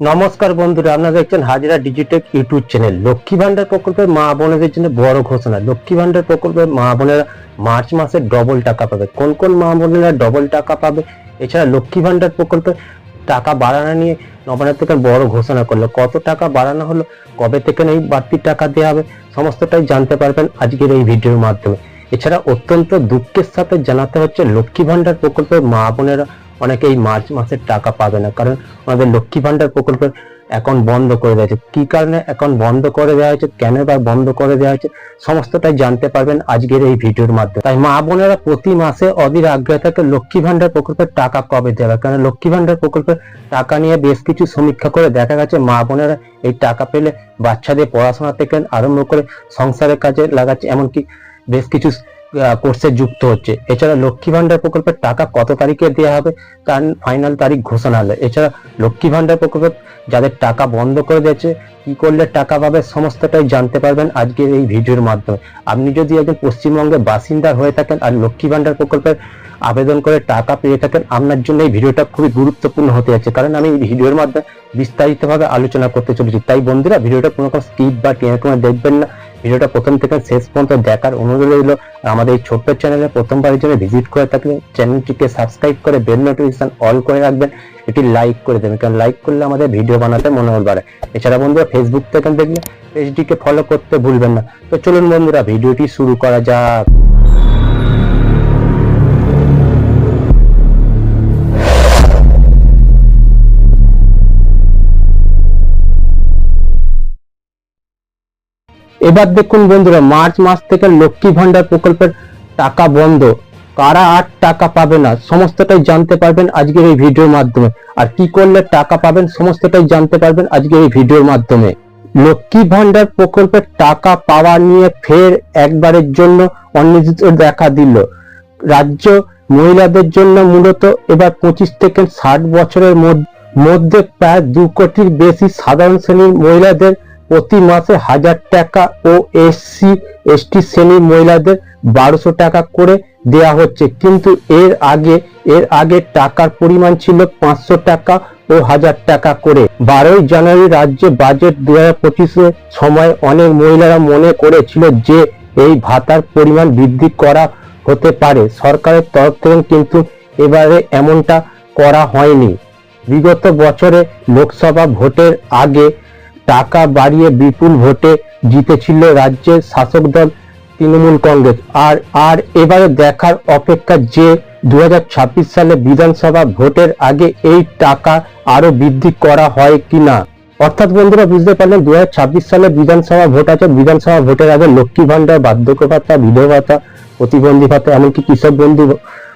নমস্কার বন্ধুরা, আপনারা দেখছেন Hajira Digitech YouTube channel. Lakshmi Bhandar প্রকল্পের মা বোনেদের জন্য বড় ঘোষণা। লক্ষ্মী ভান্ডার প্রকল্পের মা বোনেরা মার্চ মাসে ডবল টাকা পাবে। কোন কোন মা বোনেরা ডবল টাকা পাবে? এছাড়া লক্ষ্মী ভান্ডার প্রকল্পে টাকা বাড়ানো নিয়ে নবান্ন থেকে বড় ঘোষণা করল। কত টাকা বাড়ানো হলো? কবে থেকে এই বাড়তি টাকা দেওয়া হবে? সমস্তটাই জানতে পারবেন আজকের এই ভিডিওর মাধ্যমে। এছাড়া অত্যন্ত দুঃখের সাথে জানাতে হচ্ছে লক্ষ্মী ভান্ডার প্রকল্পের মা বোনেরা অনেকে এই মার্চ মাসের টাকা পাবে না, কারণ আমাদের লক্ষ্মী ভান্ডার প্রকল্পের অ্যাকাউন্ট বন্ধ করে দেওয়া হয়েছে। কি কারণে অ্যাকাউন্ট বন্ধ করে দেওয়া হয়েছে? কেন বা বন্ধ করে দেওয়া হয়েছে? সমস্তটাই জানতে পারবেন আজকের এই ভিডিওর মাধ্যমে। তাই মা বোনেরা প্রতি মাসে অধীর আগ্রহ থাকে লক্ষ্মী ভান্ডার প্রকল্পের টাকা কবে দেবে? কারণ লক্ষ্মী ভান্ডার প্রকল্পের টাকা নিয়ে বেশ কিছু সমীক্ষা করে দেখা গেছে, মা বোনেরা এই টাকা পেলে বাচ্চাদের পড়াশোনা থেকে আরম্ভ করে সংসারের কাজে লাগাচ্ছে। এমনকি বেশ কিছু কোর্সে যুক্ত হচ্ছে। এছাড়া লক্ষ্মী ভান্ডার প্রকল্পের টাকা কত তারিখে দেওয়া হবে, তার ফাইনাল তারিখ ঘোষণা হলো। এছাড়া লক্ষ্মী ভান্ডার প্রকল্পের যাদের টাকা বন্ধ করে দিয়েছে, কি করলে টাকা পাবে সমস্তটাই জানতে পারবেন আজকের এই ভিডিওর মাধ্যমে। আপনি যদি একজন পশ্চিমবঙ্গের বাসিন্দা হয়ে থাকেন আর লক্ষ্মী ভান্ডার প্রকল্পের আবেদন করে টাকা পেয়ে থাকেন, আপনার জন্য এই ভিডিওটা খুবই গুরুত্বপূর্ণ হতে যাচ্ছে। কারণ আমি এই ভিডিওর মাধ্যমে বিস্তারিতভাবে আলোচনা করতে চলেছি। তাই বন্ধুরা, ভিডিওটা কোনো স্কিপ বা টেনে টুনে দেখবেন না। ভিডিওটা প্রথম থেকে শেষ পর্যন্ত দেখার অনুরোধ রইল। আমাদের এই ছোট্ট চ্যানেলে প্রথমবারের জন্য ভিজিট করে থাকলে চ্যানেলটিকে সাবস্ক্রাইব করে বেল নোটিফিকেশন অল করে রাখবেন। এটি লাইক করে দেবেন, কারণ লাইক করলে আমাদের ভিডিও বানাতে মনোবল বাড়ে। এছাড়া বন্ধুরা ফেসবুক থেকে দেখলে পেজটিকে ফলো করতে ভুলবেন না। তো চলুন বন্ধুরা ভিডিওটি শুরু করা যাক। এবার দেখুন বন্ধুরা, মার্চ মাস থেকে লক্ষ্মী ভান্ডার প্রকল্পের টাকা বন্ধ। কারা আর টাকা পাবে না, সমস্তটাই জানতে পারবেন আজকের এই ভিডিওর মাধ্যমে। আর কি করলে টাকা পাবেন, সমস্তটাই জানতে পারবেন আজকের এই ভিডিওর মাধ্যমে। লক্ষ্মী ভান্ডার প্রকল্পের টাকা পাওয়া নিয়ে ফের একবারের জন্য অনিশ্চিত দেখা দিল। রাজ্য মহিলাদের জন্য মূলত এবার পঁচিশ থেকে ষাট বছরের মধ্যে প্রায় দু কোটির বেশি সাধারণ শ্রেণির মহিলাদের প্রতি মাসে হাজার টাকা ও এসসি এসটি শ্রেণির মহিলাদের বারোশো টাকা করে দেয়া হচ্ছে। কিন্তু এর আগে এর আগে টাকার পরিমাণ ছিল পাঁচশো টাকা ও হাজার টাকা করে। বারোই জানুয়ারি রাজ্যে বাজেট দু হাজার সময় অনেক মহিলারা মনে করেছিল যে এই ভাতার পরিমাণ বৃদ্ধি করা হতে পারে। সরকারের তরফ থেকে কিন্তু এবারে এমনটা করা হয়নি। বিগত বছরে লোকসভা ভোটের আগে টাকা বাড়িয়ে বিপুল ভোটে জিতেছিল রাজ্যের শাসক দল তৃণমূল কংগ্রেস। আর আর এবারে দেখার অপেক্ষা যে দু হাজার ছাব্বিশ সালে বিধানসভা ভোটের আগে এই টাকা আরও বৃদ্ধি করা হয় কিনা অর্থাৎ বন্ধুরা বুঝতে পারলেন দু হাজার ছাব্বিশ সালে বিধানসভা ভোট আছে। বিধানসভা ভোটের আগে লক্ষ্মী ভান্ডার বার্ধক্য ভাতা বিধবা ভাতা প্রতিবন্ধী ভাতা এমনকি কৃষক বন্ধু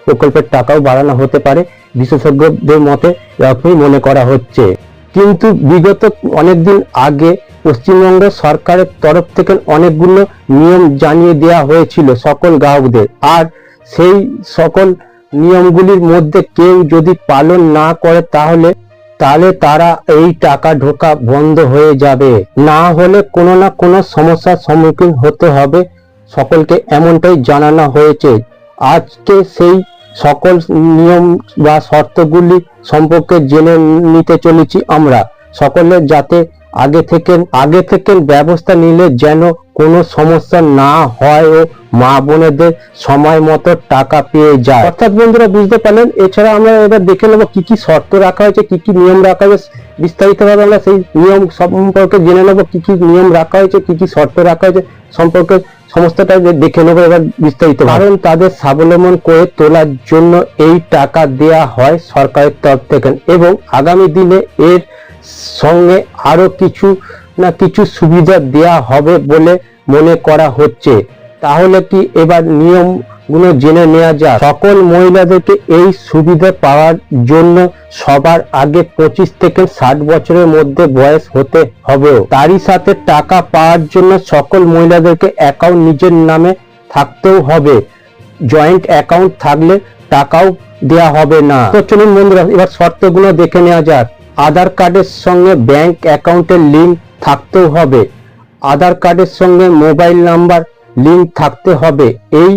প্রকল্পের টাকাও বাড়ানো হতে পারে। বিশেষজ্ঞদের মতে এরকমই মনে করা হচ্ছে। কিন্তু বিগত অনেকদিন আগে পশ্চিমবঙ্গ সরকারের তরফ থেকে অনেকগুলো নিয়ম জানিয়ে দেওয়া হয়েছিল সকল গ্রাহকদের। আর সেই সকল নিয়মগুলির মধ্যে কেউ যদি পালন না করে তাহলে তাহলে তারা এই টাকা ঢোকা বন্ধ হয়ে যাবে। না হলে কোনো না কোনো সমস্যার সম্মুখীন হতে হবে। সকলকে এমনটাই জানানো হয়েছে। আজকে সেই সকল নিয়ম বা শর্তগুলি সম্পর্কে জেনে নিতে চলেছি আমরা। সকলে যাতে আগে থেকে আগে থেকে ব্যবস্থা নিলে যেন কোনো সমস্যা না হয় ও মা বোনেদের সময় মতো টাকা পেয়ে যায়। অর্থাৎ বন্ধুরা বুঝতে পারলেন, এছাড়া আমরা এবার দেখে নেব কি কি শর্ত রাখা হয়েছে, কি কি নিয়ম রাখা হয়েছে। বিস্তারিতভাবে আমরা সেই নিয়ম সম্পর্কে জেনে নেব, কি কি নিয়ম রাখা হয়েছে, কি কি শর্ত রাখা হয়েছে, সম্পর্কে সমস্তটা দেখে নেব এবার বিস্তারিত কারণ তাদের স্বাবলম্বন করে তোলার জন্য এই টাকা দেয়া হয় সরকারের তরফ থেকে। এবং আগামী দিনে এর সঙ্গে আরও কিছু না কিছু সুবিধা দেয়া হবে বলে মনে করা হচ্ছে। তাহলে কি এবার নিয়ম গুলো জেনে নেওয়া যায় সকল মহিলাদেরকে এই সুবিধা পাওয়ার জন্য সবার আগে পঁচিশ থেকে ষাট বছরের মধ্যে বয়স হতে হবে। তারই সাথে টাকা পাওয়ার জন্য সকল মহিলাদেরকে অ্যাকাউন্ট নিজের নামে থাকতেও হবে। জয়েন্ট অ্যাকাউন্ট থাকলে টাকাও দেয়া হবে না। তো চলুন বন্ধুরা, এবার শর্তগুলো দেখে নেওয়া যাক। আধার কার্ডের সঙ্গে ব্যাংক অ্যাকাউন্টের লিঙ্ক থাকতেও হবে। আধার কার্ডের সঙ্গে মোবাইল নাম্বার লিঙ্ক থাকতে হবে। এই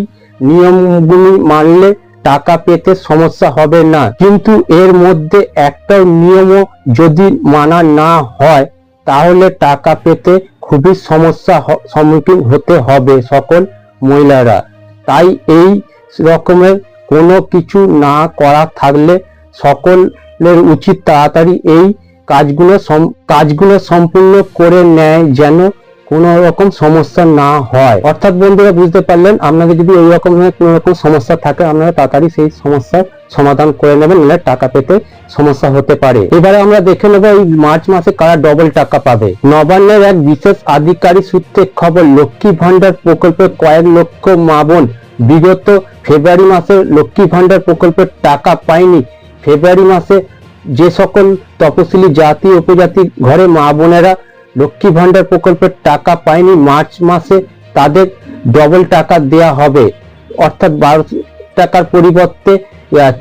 নিয়মগুলি মানলে টাকা পেতে সমস্যা হবে না। কিন্তু এর মধ্যে একটাও নিয়মও যদি মানা না হয়, তাহলে টাকা পেতে খুবই সমস্যা সম্মুখীন হতে হবে সকল মহিলারা। তাই এই রকমের কোনো কিছু না করা থাকলে সকলের উচিত তাড়াতাড়ি এই কাজগুলো কাজগুলো সম্পূর্ণ করে নেয় যেন কোনো রকম সমস্যা না হয়। অর্থাৎ বন্ধুরা বুঝতে পারলেন, আপনাদের যদি এই রকম কোনো রকম সমস্যা থাকে, আপনারা তাড়াতাড়ি সেই সমস্যার সমাধান করে নেবেন নাহলে টাকা পেতে সমস্যা হতে পারে। এবারে আমরা দেখে নেব এই মার্চ মাসে কারা ডবল টাকা পাবে। নবান্নের এক বিশেষ আধিকারিক সূত্রে খবর, লক্ষ্মী ভান্ডার প্রকল্পে কয়েক লক্ষ মা বোন। বিগত ফেব্রুয়ারি মাসে লক্ষ্মী ভান্ডার প্রকল্পের টাকা পায়নি। ফেব্রুয়ারি মাসে যে সকল তপশিলি জাতি, উপজাতি ঘরে মা বোনেরা লক্ষ্মী ভান্ডার প্রকল্পের টাকা পায়নি, মার্চ মাসে তাদের ডবল টাকা দেয়া হবে। অর্থাৎ বারোশো টাকার পরিবর্তে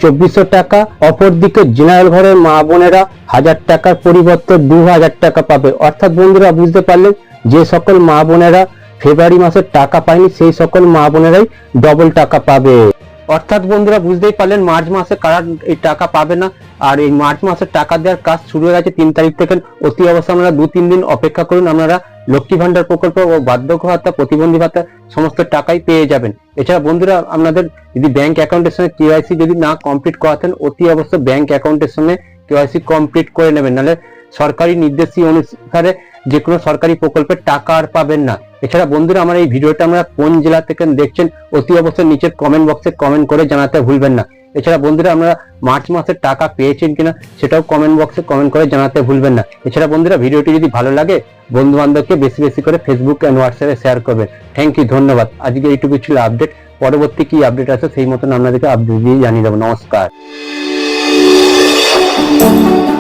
চব্বিশশো টাকা। অপরদিকে জেনারেল ঘরের মা বোনেরা হাজার টাকার পরিবর্তে দু হাজার টাকা পাবে। অর্থাৎ বন্ধুরা, বুঝতে পারলেন, যে সকল মা বোনেরা ফেব্রুয়ারি মাসের টাকা পায়নি, সেই সকল মা বোনেরাই ডবল টাকা পাবে। অর্থাৎ বন্ধুরা বুঝতেই পারলেন, মার্চ মাসে কারা এই টাকা পাবে না, আর এই মার্চ মাসে টাকা দেওয়ার কাজ শুরু হয়ে গেছে তিন তারিখ থেকে। অতি অবস্থা আমরা দু তিন দিন অপেক্ষা করুন, আপনারা লক্ষ্মী ভান্ডার প্রকল্প ও বার্ধক্য ভাতা প্রতিবন্ধী ভাতা, সমস্ত টাকাই পেয়ে যাবেন। এছাড়া বন্ধুরা, আপনাদের যদি ব্যাংক অ্যাকাউন্টের সঙ্গে কেওয়াইসি যদি না কমপ্লিট করাতেন, অতি অবশ্য ব্যাংক অ্যাকাউন্টের সঙ্গে কেওয়াইসি কমপ্লিট করে নেবেন। নাহলে সরকারি নির্দেশী অনুসারে যে কোনো সরকারি প্রকল্পের টাকা আর পাবেন না। এছাড়া বন্ধুরা, আমার এই ভিডিওটা আমরা কোন জেলা থেকে দেখছেন, অতি অবশ্যই নিচের কমেন্ট বক্সে কমেন্ট করে জানাতে ভুলবেন না। এছাড়া বন্ধুরা আমরা মার্চ মাসের টাকা পেয়েছেন কিনা, সেটাও কমেন্ট বক্সে কমেন্ট করে জানাতে ভুলবেন না। এছাড়া বন্ধুরা, ভিডিওটি যদি ভালো লাগে বন্ধু বান্ধবকে বেশি বেশি করে ফেসবুক এন্ড হোয়াটসঅ্যাপে শেয়ার করবেন। থ্যাংক ইউ ধন্যবাদ। আজকে এইটুকু ছিল আপডেট পরবর্তী কি আপডেট আছে, সেই মতন আপনাদেরকে আপডেট দিয়ে জানিয়ে দেবো। নমস্কার। Música